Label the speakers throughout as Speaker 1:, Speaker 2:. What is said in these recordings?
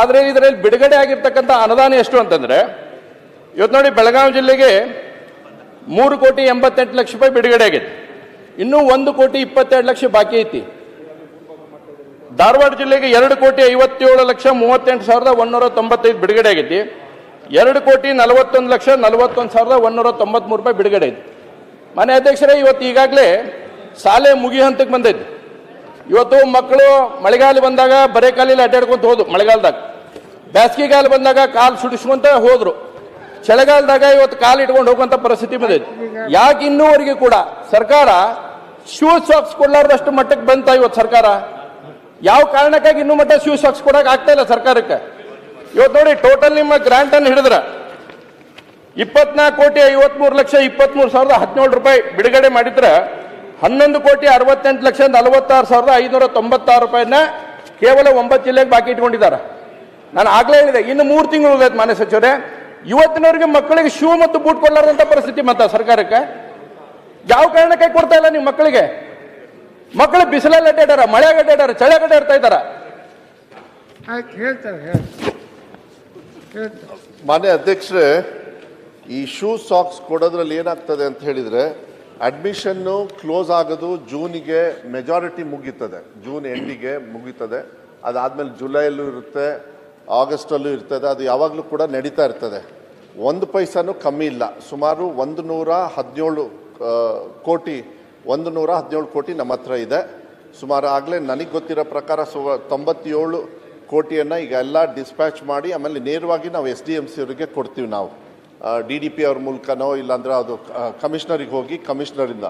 Speaker 1: ಆದರೆ ಇದರಲ್ಲಿ ಬಿಡುಗಡೆ ಆಗಿರ್ತಕ್ಕಂಥ ಅನುದಾನ ಎಷ್ಟು ಅಂತಂದ್ರೆ ಇವತ್ತು ನೋಡಿ ಬೆಳಗಾವಿ ಜಿಲ್ಲೆಗೆ ಮೂರು ಕೋಟಿ ಎಂಬತ್ತೆಂಟು ಲಕ್ಷ ರೂಪಾಯಿ ಬಿಡುಗಡೆ ಆಗೈತಿ. ಇನ್ನೂ ಒಂದು ಕೋಟಿ ಇಪ್ಪತ್ತೆರಡು ಲಕ್ಷ ಬಾಕಿ ಐತಿ. ಧಾರವಾಡ ಜಿಲ್ಲೆಗೆ ಎರಡು ಕೋಟಿ ಐವತ್ತೇಳು ಲಕ್ಷ ಮೂವತ್ತೆಂಟು ಸಾವಿರದ ಒಂದೂರ ತೊಂಬತ್ತೈದು ಬಿಡುಗಡೆ ಆಗೈತಿ. ಎರಡು ಕೋಟಿ ನಲವತ್ತೊಂದು ಲಕ್ಷ ನಲವತ್ತೊಂದು ಸಾವಿರದ ಒಂದೂರ ತೊಂಬತ್ಮೂರು ರೂಪಾಯಿ ಬಿಡುಗಡೆ ಐತಿ ಮನೆ ಅಧ್ಯಕ್ಷರೇ, ಇವತ್ತು ಈಗಾಗಲೇ ಶಾಲೆ ಮುಗಿ ಹಂತಕ್ಕೆ ಬಂದೈತಿ. ಇವತ್ತು ಮಕ್ಕಳು ಮಳೆಗಾಲ ಬಂದಾಗ ಬರೇ ಕಾಲಿಲ್ಲ ಅಡ್ಡಾಡ್ಕೊಂತ ಹೋದು ಮಳೆಗಾಲದಾಗ. ಬೇಸಿಗೆಗಾಲ ಬಂದಾಗ ಕಾಲು ಸುಡಿಸ್ಕೊಂತ ಹೋದ್ರು. ಚಳಿಗಾಲದಾಗ ಇವತ್ತು ಕಾಲು ಇಟ್ಕೊಂಡು ಹೋಗುವಂತ ಪರಿಸ್ಥಿತಿ ಬಂದಿದೆ ಯಾಕೆ ಇನ್ನೂವರೆಗೂ ಕೂಡ ಸರ್ಕಾರ ಶೂಸ್ ಸಾಕ್ಸ್ ಕೊಡ್ಲಾರ್ದಷ್ಟು ಮಟ್ಟಕ್ಕೆ ಬಂತ ಇವತ್ತು ಸರ್ಕಾರ? ಯಾವ ಕಾರಣಕ್ಕಾಗಿ ಇನ್ನೂ ಮಟ್ಟ ಶೂ ಸಾಕ್ಸ್ ಕೊಡಕ್ ಆಗ್ತಾ ಇಲ್ಲ ಸರ್ಕಾರಕ್ಕೆ? ಇವತ್ತು ನೋಡಿ ಟೋಟಲ್ ನಿಮ್ಮ ಗ್ರಾಂಟ್ ಅನ್ನು ಹಿಡಿದ್ರ ಇಪ್ಪತ್ನಾಲ್ಕು ಕೋಟಿ ಐವತ್ಮೂರು ಲಕ್ಷ ಇಪ್ಪತ್ಮೂರು ಸಾವಿರದ ಹದಿನೇಳು ರೂಪಾಯಿ ಬಿಡುಗಡೆ ಮಾಡಿದ್ರ ಹನ್ನೊಂದು ಕೋಟಿ ಅರವತ್ತೆಂಟು ಲಕ್ಷ ನಲವತ್ತಾರು ಸಾವಿರದ ಐನೂರ ತೊಂಬತ್ತಾರು ರೂಪಾಯಿನ ಕೇವಲ ಒಂಬತ್ತು ಜಿಲ್ಲೆಗೆ ಬಾಕಿ ಇಟ್ಕೊಂಡಿದ್ದಾರೆ. ನಾನು ಆಗ್ಲೇ ಹೇಳಿದೆ ಇನ್ನು ಮೂರು ತಿಂಗಳು ಉಳಿದೈತೆ ಮಾನ್ಯ ಸಚಿವರೇ. ಇವತ್ತಿನವರಿಗೆ ಮಕ್ಕಳಿಗೆ ಶೂ ಮತ್ತು ಬೂಟ್ ಕೊಡಲಾರ್ದಂಥ ಪರಿಸ್ಥಿತಿ ಮತ್ತ ಸರ್ಕಾರಕ್ಕೆ? ಯಾವ ಕಾರಣಕ್ಕೆ ಕೊಡ್ತಾ ಇಲ್ಲ ನೀವು ಮಕ್ಕಳಿಗೆ? ಮಕ್ಕಳು ಬಿಸಿಲಲ್ಲಿ ಅಡ್ಡಾಡ್ಯಾರ ಮಳೆ ಅಡ್ಡಾಡ್ಯಾರ ಚಳಿ ಅಡ್ಡಾಡ್ತಾ ಇದ್ದಾರ
Speaker 2: ಆಯ್ತು ಹೇಳ್ತಾರೆ ಹೇಳಿ ಹೇಳ್ತಾರೆ.
Speaker 3: ಮಾನ್ಯ ಅಧ್ಯಕ್ಷರೇ ಈ ಶೂ ಸಾಕ್ಸ್ ಕೊಡೋದ್ರಲ್ಲಿ ಏನಾಗ್ತದೆ ಅಂತ ಹೇಳಿದ್ರೆ ಅಡ್ಮಿಷನ್ನು ಕ್ಲೋಸ್ ಆಗೋದು ಜೂನಿಗೆ ಮೆಜಾರಿಟಿ ಮುಗೀತದೆ. ಜೂನ್ ಎಂಡಿಗೆ ಮುಗೀತದೆ. ಅದಾದ್ಮೇಲೆ ಜುಲೈಯಲ್ಲೂ ಇರುತ್ತೆ. ಆಗಸ್ಟಲ್ಲೂ ಇರ್ತದೆ, ಅದು ಯಾವಾಗಲೂ ಕೂಡ ನಡೀತಾ ಇರ್ತದೆ. ಒಂದು ಪೈಸಾನು ಕಮ್ಮಿ ಇಲ್ಲ. ಸುಮಾರು ಒಂದು ನೂರ ಹದಿನೇಳು ಕೋಟಿ ಒಂದು ನೂರ ಹದಿನೇಳು ಕೋಟಿ ನಮ್ಮ ಹತ್ರ ಇದೆ. ಸುಮಾರು ಆಗಲೇ ನನಗೆ ಗೊತ್ತಿರೋ ಪ್ರಕಾರ ಸು, ತೊಂಬತ್ತೇಳು ಕೋಟಿಯನ್ನು ಈಗ ಎಲ್ಲ ಡಿಸ್ಪ್ಯಾಚ್ ಮಾಡಿ, ಆಮೇಲೆ ನೇರವಾಗಿ ನಾವು ಎಸ್ ಡಿ ಎಂ ಸಿ ಅವರಿಗೆ ಕೊಡ್ತೀವಿ ನಾವು. ಡಿ ಡಿ ಪಿ ಅವ್ರ ಮೂಲಕನೋ, ಇಲ್ಲಾಂದ್ರೆ ಅದು ಕಮಿಷನರಿಗೆ ಹೋಗಿ ಕಮಿಷ್ನರಿಂದ.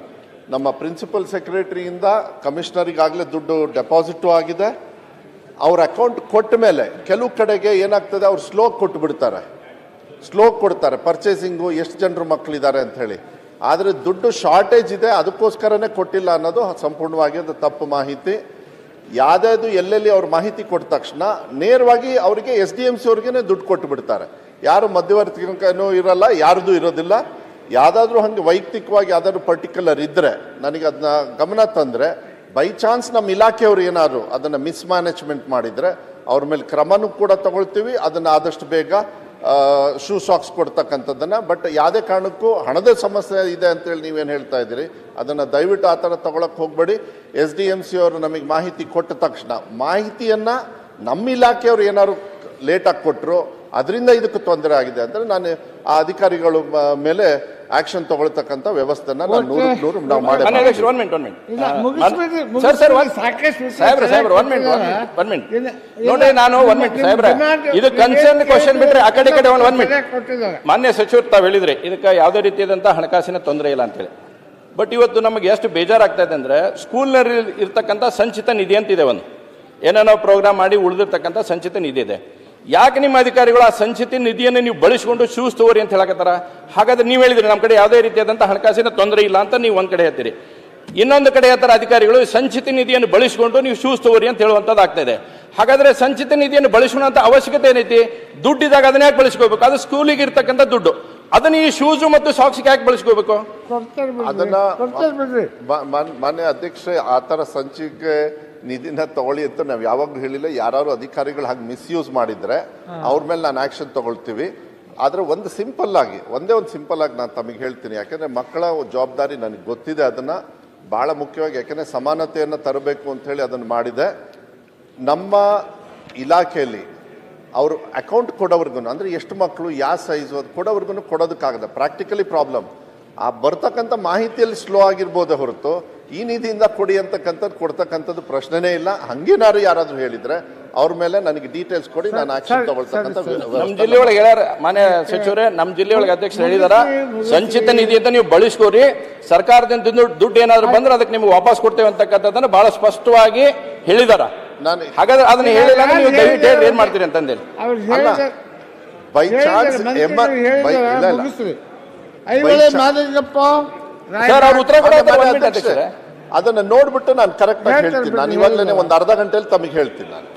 Speaker 3: ನಮ್ಮ ಪ್ರಿನ್ಸಿಪಲ್ ಸೆಕ್ರೆಟರಿಯಿಂದ ಕಮಿಷ್ನರಿಗಾಗಲೇ ದುಡ್ಡು ಡೆಪಾಸಿಟು ಆಗಿದೆ. ಅವ್ರ ಅಕೌಂಟ್ ಕೊಟ್ಟ ಮೇಲೆ ಕೆಲವು ಕಡೆಗೆ ಏನಾಗ್ತದೆ, ಅವ್ರು ಸ್ಲೋ ಕೊಟ್ಟು ಬಿಡ್ತಾರೆ ಸ್ಲೋ ಕೊಡ್ತಾರೆ. ಪರ್ಚೇಸಿಂಗು ಎಷ್ಟು ಜನರು ಮಕ್ಕಳಿದ್ದಾರೆ ಹೇಳಿ. ಆದರೆ ದುಡ್ಡು ಶಾರ್ಟೇಜ್ ಇದೆ, ಅದಕ್ಕೋಸ್ಕರನೇ ಕೊಟ್ಟಿಲ್ಲ ಅನ್ನೋದು ಸಂಪೂರ್ಣವಾಗಿ ಅದು ತಪ್ಪು ಮಾಹಿತಿ. ಯಾವುದಾದ್ರು ಎಲ್ಲೆಲ್ಲಿ ಅವ್ರ ಮಾಹಿತಿ ಕೊಟ್ಟ ತಕ್ಷಣ ನೇರವಾಗಿ ಅವರಿಗೆ ಎಸ್ ಡಿ ಎಂ ಸಿ ಅವ್ರಿಗೆ ದುಡ್ಡು ಕೊಟ್ಟು ಬಿಡ್ತಾರೆ ಯಾರು ಮಧ್ಯವರ್ತಿಕನೂ ಇರಲ್ಲ, ಯಾರ್ದು ಇರೋದಿಲ್ಲ. ಯಾವುದಾದ್ರೂ ಹಂಗೆ ವೈಯಕ್ತಿಕವಾಗಿ ಯಾವ್ದಾದ್ರು ಪರ್ಟಿಕ್ಯುಲರ್ ಇದ್ದರೆ ನನಗೆ ಅದನ್ನ ಗಮನ ತಂದ್ರೆ ಬೈ ಚಾನ್ಸ್ ನಮ್ಮ ಇಲಾಖೆಯವರು ಏನಾದರೂ ಅದನ್ನು ಮಿಸ್ಮ್ಯಾನೇಜ್ಮೆಂಟ್ ಮಾಡಿದರೆ, ಅವ್ರ ಮೇಲೆ ಕ್ರಮನೂ ಕೂಡ ತಗೊಳ್ತೀವಿ, ಅದನ್ನು ಆದಷ್ಟು ಬೇಗ ಶೂ ಸಾಕ್ಸ್ ಕೊಡ್ತಕ್ಕಂಥದ್ದನ್ನು. ಬಟ್ ಯಾವುದೇ ಕಾರಣಕ್ಕೂ ಹಣದ ಸಮಸ್ಯೆ ಇದೆ ಅಂತೇಳಿ ನೀವೇನು ಹೇಳ್ತಾ ಇದ್ದೀರಿ, ಅದನ್ನು ದಯವಿಟ್ಟು ಆ ಥರ ತೊಗೊಳಕ್ಕೆ ಹೋಗಬೇಡಿ. ಎಸ್ ಡಿ ಎಂ ಸಿ ಅವರು ನಮಗೆ ಮಾಹಿತಿ ಕೊಟ್ಟ ತಕ್ಷಣ, ಮಾಹಿತಿಯನ್ನು ನಮ್ಮ ಇಲಾಖೆಯವರು ಏನಾದ್ರು ಲೇಟಾಗಿ ಕೊಟ್ಟರು ಅದರಿಂದ ಇದಕ್ಕೆ ತೊಂದರೆ ಆಗಿದೆ. ಅಂದರೆ ನಾನು ಆ ಅಧಿಕಾರಿಗಳು ಮೇಲೆ ಆಕ್ಷನ್ ತಗೊಳ್ತಕ್ಕಂಥ ವ್ಯವಸ್ಥೆನ ನಾವು ನೂರು ನಾವು ಮಾಡಿ
Speaker 1: ನೋಡಿ ನಾನು ಒನ್ ಮಿನಿಟ್
Speaker 2: ನಿಮ್ಮ
Speaker 1: ಸಾಹೇಬ್ರ
Speaker 2: demand
Speaker 1: ಇದು ಕನ್ಸರ್ನ್ ಕ್ವಶನ್ ಬಿಟ್ರೆ ಆ ಕಡೆ ಈ ಕಡೆ ಒನ್ ಮಿನಿಟ್ ಮಾನ್ಯ ಸಚಿವರು ತಾವು ಹೇಳಿದ್ರಿ ಇದಕ್ಕೆ ಯಾವುದೇ ರೀತಿಯಾದಂತಹ ಹಣಕಾಸಿನ ತೊಂದರೆ ಇಲ್ಲ ಅಂತೇಳಿ ಬಟ್ ಇವತ್ತು ನಮಗೆ ಎಷ್ಟು ಬೇಜಾರಾಗ್ತಾ ಇದೆ ಅಂದ್ರೆ ಸ್ಕೂಲ್ನಲ್ಲಿ ಇರ್ತಕ್ಕಂಥ ಸಂಚಿತ ನಿಧಿ ಅಂತಿದೆ ಒಂದು. ಏನೇನೋ ಪ್ರೋಗ್ರಾಮ್ ಮಾಡಿ ಉಳಿದಿರ್ತಕ್ಕಂಥ ಸಂಚಿತ ನಿಧಿ ಇದೆ. ಯಾಕೆ ನಿಮ್ಮ ಅಧಿಕಾರಿಗಳು ಆ ಸಂಚಿತ ನಿಧಿಯನ್ನು ನೀವು ಬಳಸಿಕೊಂಡು ಶೂಸ್ ತಗೋರಿ ಅಂತ ಹೇಳಕತ್ತಾರ? ಹಾಗಾದ್ರೆ ನೀವು ಹೇಳಿದ್ರಿ ನಮ್ಮ ಕಡೆ ಯಾವುದೇ ರೀತಿಯಾದಂಥ ಹಣಕಾಸಿನ ತೊಂದರೆ ಇಲ್ಲ ಅಂತ ನೀವು ಒಂದು ಕಡೆ ಹೇಳ್ತೀರಿ. ಇನ್ನೊಂದು ಕಡೆ ಹೇಳ್ತಾರೆ ಅಧಿಕಾರಿಗಳು ಸಂಚಿತ ನಿಧಿಯನ್ನು ಬಳಸಿಕೊಂಡು ನೀವು ಶೂಸ್ ತಗೋರಿ ಅಂತ ಹೇಳುವಂಥದ್ದು ಆಗ್ತಾ ಇದೆ. ಹಾಗಾದ್ರೆ ಸಂಚಿತ ನಿಧಿಯನ್ನು ಬಳಸುವಂತ ಅವಶ್ಯಕತೆ ಏನೈತಿ? ದುಡ್ಡಿದಾಗ ಅದನ್ನ ಯಾಕೆ ಬಳಸ್ಕೋಬೇಕು ಅದು ಸ್ಕೂಲಿಗೆ ಇರ್ತಕ್ಕಂಥ ದುಡ್ಡು. ಅದನ್ನ ಈ ಶೂಸು ಮತ್ತು ಸಾಕ್ಸ್ಗೆ ಯಾಕೆ ಬಳಸ್ಕೋಬೇಕು
Speaker 3: ಅದನ್ನ ಮಾನ್ಯ ಅಧ್ಯಕ್ಷ ಆ ಥರ ಸಂಚಿಕೆ ನಿಧಿನ ತಗೊಳ್ಳಿ ಅಂತ ನಾವು ಯಾವಾಗಲೂ ಹೇಳಿಲ್ಲ. ಯಾರು ಅಧಿಕಾರಿಗಳು ಹಾಗೆ ಮಿಸ್ಯೂಸ್ ಮಾಡಿದ್ರೆ ಅವ್ರ ಮೇಲೆ ನಾನು ಆಕ್ಷನ್ ತಗೊಳ್ತೀವಿ. ಆದ್ರೆ ಒಂದು ಸಿಂಪಲ್ ಆಗಿ ಒಂದೇ ಒಂದು ಸಿಂಪಲ್ ಆಗಿ ನಾನು ತಮಗೆ ಹೇಳ್ತೀನಿ. ಯಾಕಂದ್ರೆ ಮಕ್ಕಳ ಜವಾಬ್ದಾರಿ ನನಗೆ ಗೊತ್ತಿದೆ. ಅದನ್ನ ಬಹಳ ಮುಖ್ಯವಾಗಿ ಯಾಕಂದ್ರೆ ಸಮಾನತೆಯನ್ನು ತರಬೇಕು ಅಂತ ಹೇಳಿ ಅದನ್ನು ಮಾಡಿದೆ. ನಮ್ಮ ಇಲಾಖೆಯಲ್ಲಿ ಅವರು ಅಕೌಂಟ್ ಕೊಡೋವ್ರಿಗೂ ಅಂದ್ರೆ ಎಷ್ಟು ಮಕ್ಕಳು ಯಾವ ಸೈಜು ಅದು ಕೊಡೋವ್ರಿಗೂ ಕೊಡೋದಕ್ಕಾಗಲ್ಲ. ಪ್ರಾಕ್ಟಿಕಲಿ ಪ್ರಾಬ್ಲಮ್ ಆ ಬರ್ತಕ್ಕಂಥ ಮಾಹಿತಿಯಲ್ಲಿ ಸ್ಲೋ ಆಗಿರ್ಬೋದೇ ಹೊರತು ಈ ನಿಧಿಯಿಂದ ಕೊಡಿ ಅಂತಕ್ಕಂಥದ್ದು ಕೊಡ್ತಕ್ಕಂಥದ್ದು ಪ್ರಶ್ನೆನೇ ಇಲ್ಲ. ಹಂಗೇನಾರು ಯಾರಾದ್ರೂ ಹೇಳಿದ್ರೆ ಅವ್ರ ಮೇಲೆ ನನಗೆ ಡೀಟೇಲ್ಸ್ ಕೊಡಿ ನಾನು ಆಕ್ಷನ್ ತಗೊಳ್ತಕ್ಕಂಥ.
Speaker 1: ನಮ್ಮ ಜಿಲ್ಲೆ ಒಳಗೆ ಹೇಳ್ಯಾರ ಮಾನ್ಯ ಸಚಿವರೇ ನಮ್ಮ ಜಿಲ್ಲೆ ಒಳಗೆ ಅಧ್ಯಕ್ಷರು ಹೇಳಿದಾರ ಸಂಚಿತ ನಿಧಿ ಅಂತ ನೀವು ಬಳಸ್ಕೋರಿ ಸರ್ಕಾರದಿಂದ ದುಡ್ಡು- ದುಡ್ಡು ಏನಾದ್ರು ಬಂದ್ರೆ ಅದಕ್ಕೆ ನಿಮ್ಗೆ ವಾಪಸ್ ಕೊಡ್ತೇವೆ ಅಂತಕ್ಕಂಥದ್ದನ್ನು ಬಹಳ ಸ್ಪಷ್ಟವಾಗಿ ಹೇಳಿದಾರ.
Speaker 3: ನಾನು
Speaker 1: ಹಾಗಾದ್ರೆ ಅದನ್ನ ಹೇಳಿಲ್ಲ ನೀವು ದಯವಿಟ್ಟು ಹೇಳಿ ಏನ್ ಮಾಡ್ತೀರಿ ಅಂತಂದೇಳಿ.
Speaker 3: ಬೈ ಚಾನ್ಸ್ ಎಂಬ ಬೈ ಇಲ್ಲ ಇಲ್ಲ.
Speaker 1: ಸರ್ ಅವ್ರು ಉತ್ತರ ಕೊಡೋದು
Speaker 3: ಅದನ್ನ ನೋಡ್ಬಿಟ್ಟು ನಾನು ಕರೆಕ್ಟ್ ಆಗಿ ಹೇಳ್ತೀನಿ. ನಾನು ಇವಾಗಲೇ ಒಂದು ಅರ್ಧ ಗಂಟೆಯಲ್ಲಿ ತಮಗೆ ಹೇಳ್ತೀನಿ ನಾನು.